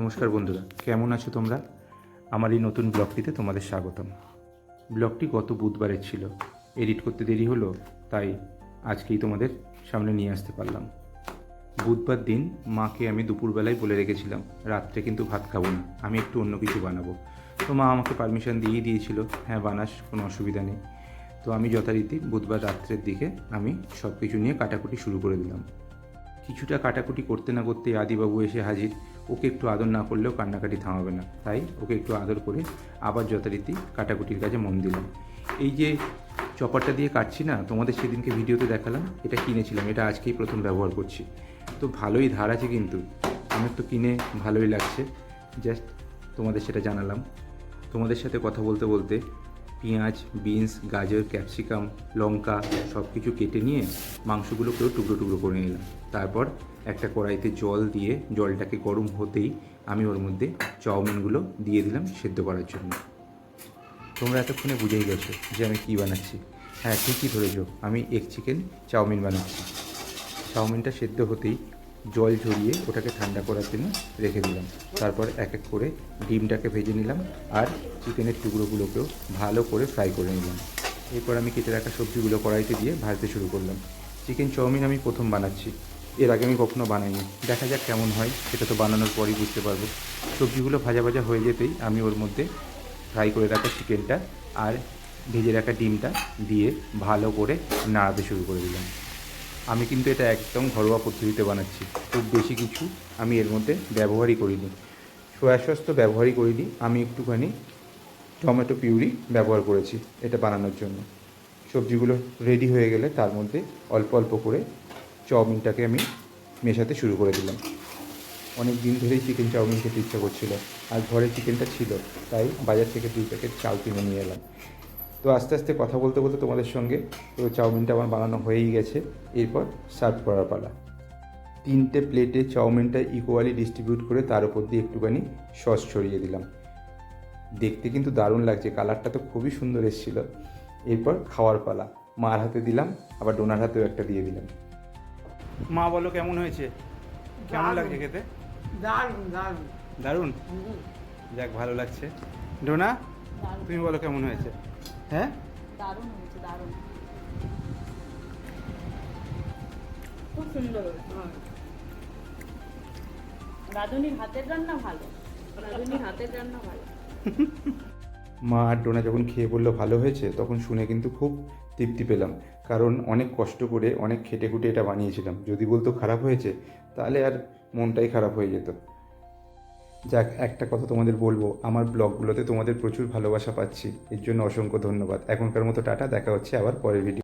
নমস্কার বন্ধুরা, কেমন আছো তোমরা? আমার এই নতুন ব্লগটিতে তোমাদের স্বাগতম। ব্লগটি গত বুধবারের ছিল, এডিট করতে দেরি হলো, তাই আজকেই তোমাদের সামনে নিয়ে আসতে পারলাম। বুধবার দিন মাকে আমি দুপুরবেলায় বলে রেখেছিলাম, রাত্রে কিন্তু ভাত খাব না, আমি একটু অন্য কিছু বানাবো। তো মা আমাকে পারমিশন দিয়েই দিয়েছিল হ্যাঁ বানাস, কোনো অসুবিধা নেই। তো আমি যথারীতি বুধবার রাত্রের দিকে আমি সব কিছু নিয়ে কাটাকুটি শুরু করে দিলাম। কিছুটা কাটাকুটি করতে না করতে আদিবাবু এসে হাজির। ওকে একটু আদর না করলেও কান্নাকাটি থামাবে না। তাই ওকে একটু আদর করে আবার যথারীতি কাটাকুটির কাজে মন দিলাম। এই যে চপারটা দিয়ে কাটছি না, তোমাদের সেদিনকে ভিডিওতে দেখালাম, এটা কিনেছিলাম, এটা আজকেই প্রথম ব্যবহার করছি। তো ভালোই ধার আছে কিন্তু, আমার তো কিনে ভালোই লাগছে। জাস্ট তোমাদের সেটা জানালাম। তোমাদের সাথে কথা বলতে বলতে পেঁয়াজ, বিনস, গাজর, ক্যাপসিকাম, লঙ্কা সব কিছু কেটে নিয়ে মাংসগুলোকেও টুকরো টুকরো করে নিলাম। তারপর একটা কড়াইতে জল দিয়ে জলটাকে গরম হতেই আমি ওর মধ্যে চাউমিনগুলো দিয়ে দিলাম সেদ্ধ করার জন্য। তোমরা এতক্ষণে বুঝেই গেছো যে আমি কী বানাচ্ছি। হ্যাঁ ঠিকই ধরেছ, আমি এগ চিকেন, চাউমিন বানাচ্ছি। চাউমিনটা সেদ্ধ হতেই জল ঝরিয়ে ওটাকে ঠান্ডা করার জন্য রেখে দিলাম। তারপর এক এক করে ডিমটাকে ভেজে নিলাম আর চিকেনের টুকরোগুলোকেও ভালো করে ফ্রাই করে নিলাম। এরপর আমি কেটে রাখা সবজিগুলো কড়াইতে দিয়ে ভাজতে শুরু করলাম। চিকেন চাউমিন আমি প্রথম বানাচ্ছি। এর আগে আমি কখনো বানাইনি। দেখা যাক কেমন হয়, সেটা তো বানানোর পরই বুঝতে পারব। সবজিগুলো ভাজা ভাজা হয়ে যেতেই আমি ওর মধ্যে ফ্রাই করে রাখা চিকেনটা আর ভেজে রাখা ডিমটা দিয়ে ভালো করে নাড়াতে শুরু করে দিলাম। আমি কিন্তু এটা একদম ঘরোয়া পদ্ধতিতে বানাচ্ছি। খুব বেশি কিছু আমি এর মধ্যে ব্যবহারই করিনি। সয়া সস তো ব্যবহারই করিনি, আমি একটুখানি টমেটো পিউরি ব্যবহার করেছি এটা বানানোর জন্য। সবজিগুলো রেডি হয়ে গেলে তার মধ্যে অল্প অল্প করে চাউমিনটাকে আমি মেশাতে শুরু করে দিলাম। অনেক দিন ধরেই চিকেন চাউমিন খেতে ইচ্ছা করছিল, আর ঘরে চিকেনটা ছিল, তাই বাজার থেকে দুই প্যাকেট চাল কিনে নিয়ে এলাম। তো আস্তে আস্তে কথা বলতে বলতে তোমাদের সঙ্গে তো চাউমিনটা আমার বানানো হয়েই গেছে। এরপর সার্ভ করার পালা। তিনটে প্লেটে চাউমিনটা ইকুয়ালি ডিস্ট্রিবিউট করে তার উপর দিয়ে একটুখানি সস ছড়িয়ে দিলাম। দেখতে কিন্তু দারুণ লাগছে কালারটা তো খুবই সুন্দর এসেছিল। এরপর খাওয়ার পালা। মার হাতে দিলাম আবার ডোনার হাতেও একটা দিয়ে দিলাম। মা বলো কেমন হয়েছে? কেমন লাগছে খেতে? দারুণ দারুণ। দারুণ? যাক ভালো লাগছে। ডোনা তুমি বলো কেমন হয়েছে? হ্যাঁ? দারুণ হয়েছে দারুণ। খুব সুন্দর রাঁধুনির হাতের রান্না ভালো রাঁধুনির হাতের রান্না ভালো। মা আর ডোনা যখন খেয়ে বলল ভালো হয়েছে? তখন শুনে কিন্তু খুব তৃপ্তি পেলাম। কারণ অনেক কষ্ট করে অনেক খেটে খুটে এটা বানিয়েছিলাম। যদি বলতো খারাপ হয়েছে তাহলে আর মনটাই খারাপ হয়ে যেত। যাক, একটা কথা তোমাদের বলব, আমার ব্লগগুলোতে তোমাদের প্রচুর ভালোবাসা পাচ্ছি, এর জন্য অসংখ্য ধন্যবাদ। এখনকার মতো টাটা, দেখা হচ্ছে আবার পরের ভিডিও